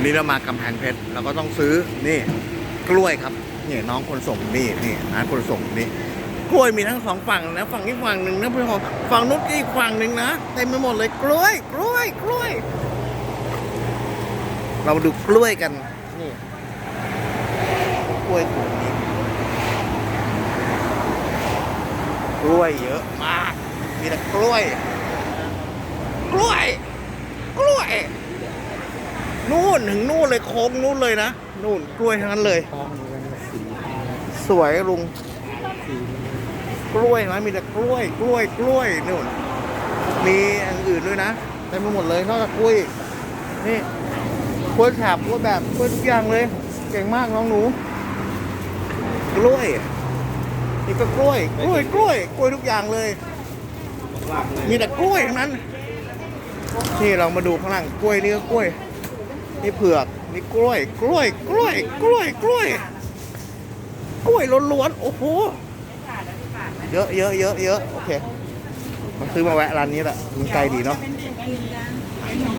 วันนี้เรามากำแพงเพชรเราก็ต้องซื้อนี่กล้วยครับนี่น้องคนส่งนี่นี่นะคนส่งนี่กล้วยมีทั้งสองฝั่งนะฝั่งนี้ฝั่งหนึ่งนะพี่พองฝั่งนู้นอีกฝั่งหนึ่งนะเต็มไปหมดเลยกล้วยกล้วยกล้วย เรามาดูกล้วยกันนี่กล้วยกลุ่มนี้กล้วยเยอะมากมีแต่กล้วย กล้วย นู่นถึงนู่นเลยโค้งนู่นเลยนะนู่นกล้วยทั้งนั้นเลย สวยลุงสีกล้วยนะมีแต่กล้วย กล้วยกล้วยนู่น มีอย่างอื่นด้วยนะเต็มไปหมดเลยนอกจากกล้วยนี่กล้วยแฉบกล้วยแบบกล้วยทุกอย่างเลย เก่งมากน้องหนู กล้วยนี่ก็กล้วยกล้วยกล้วยกล้วยทุกอย่างเลยว่างเลยมีแต่กล้วยทั้งนั้นนี่เรามาดูข้างหลังกล้วยนี่ก็กล้วย นี่เผือกนี่กล้วย กล้วย กล้วย กล้วย กล้วย กล้วยล้วนๆโอ้โหเยอะเยอะเยอะเยอะโอเคมาซื้อมาแวะร้านนี้แหละมันไกลดีเนาะ